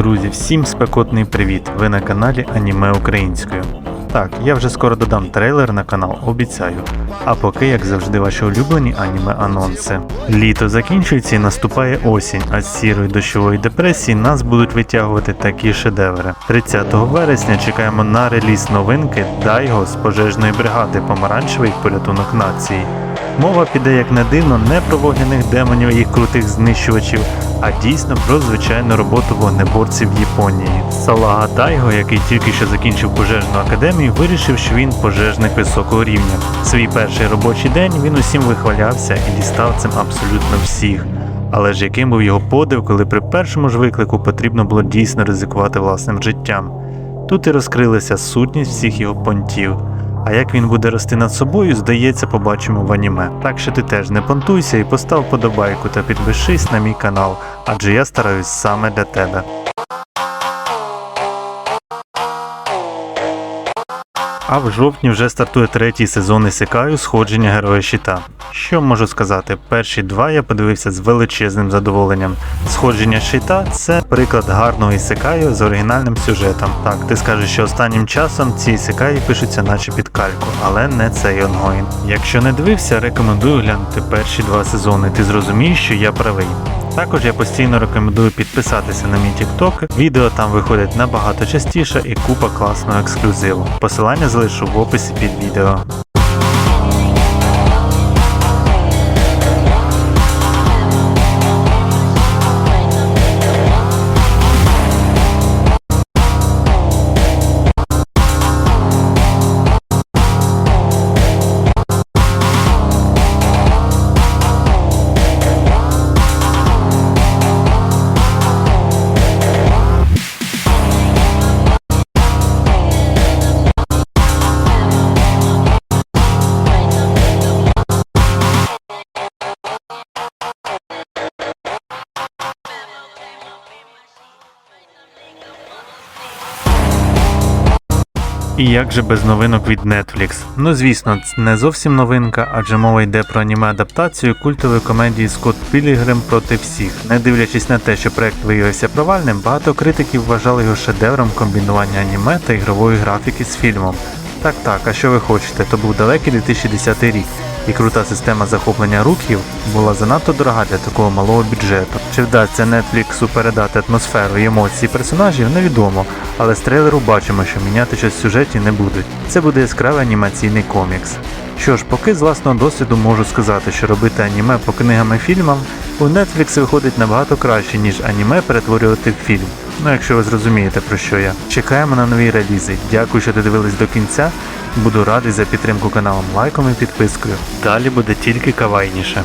Друзі, всім спекотний привіт! Ви на каналі Аніме Українською. Так, я вже скоро додам трейлер на канал, обіцяю. А поки, як завжди, ваші улюблені аніме анонси. Літо закінчується і наступає осінь, а з сірої дощової депресії нас будуть витягувати такі шедеври. 30 вересня чекаємо на реліз новинки Дайго з пожежної бригади Помаранчевий порятунок нації. Мова піде, як не дивно, не про вогняних демонів і крутих знищувачів, а дійсно про звичайну роботу вогнеборців Японії. Салага Дайго, який тільки що закінчив пожежну академію, вирішив, що він пожежник високого рівня. Свій перший робочий день він усім вихвалявся і дістав цим абсолютно всіх. Але ж яким був його подив, коли при першому ж виклику потрібно було дійсно ризикувати власним життям. Тут і розкрилася сутність всіх його понтів. А як він буде рости над собою, здається, побачимо в аніме. Так що ти теж не понтуйся і постав подобайку та підпишись на мій канал, адже я стараюсь саме для тебе. А в жовтні вже стартує третій сезон Ісикаю Сходження Героя Щита. Що можу сказати? Перші два я подивився з величезним задоволенням. Сходження щита це приклад гарного ісикаю з оригінальним сюжетом. Так, ти скажеш, що останнім часом ці ісикаї пишуться наче під кальку, але не цей онгоїн. Якщо не дивився, рекомендую глянути перші два сезони. Ти зрозумієш, що я правий. Також я постійно рекомендую підписатися на мій TikTok. Відео там виходять набагато частіше і купа класного ексклюзиву. Посилання залишу в описі під відео. І як же без новинок від Netflix? Ну звісно, це не зовсім новинка, адже мова йде про аніме-адаптацію культової комедії Скотт Пілігрим проти всіх. Не дивлячись на те, що проект виявився провальним, багато критиків вважали його шедевром комбінування аніме та ігрової графіки з фільмом. Так так, а що ви хочете? То був далекий 2010 рік, і крута система захоплення рухів була занадто дорога для такого малого бюджету. Чи вдасться Netflix передати атмосферу і емоції персонажів, невідомо, але з трейлеру бачимо, що міняти щось в сюжеті не будуть. Це буде яскравий анімаційний комікс. Що ж, поки з власного досвіду можу сказати, що робити аніме по книгам і фільмам у Netflix виходить набагато краще, ніж аніме перетворювати в фільм. Ну, якщо ви зрозумієте про що я. Чекаємо на нові релізи. Дякую, що додивились до кінця. Буду радий за підтримку каналом лайком і підпискою. Далі буде тільки кавайніше.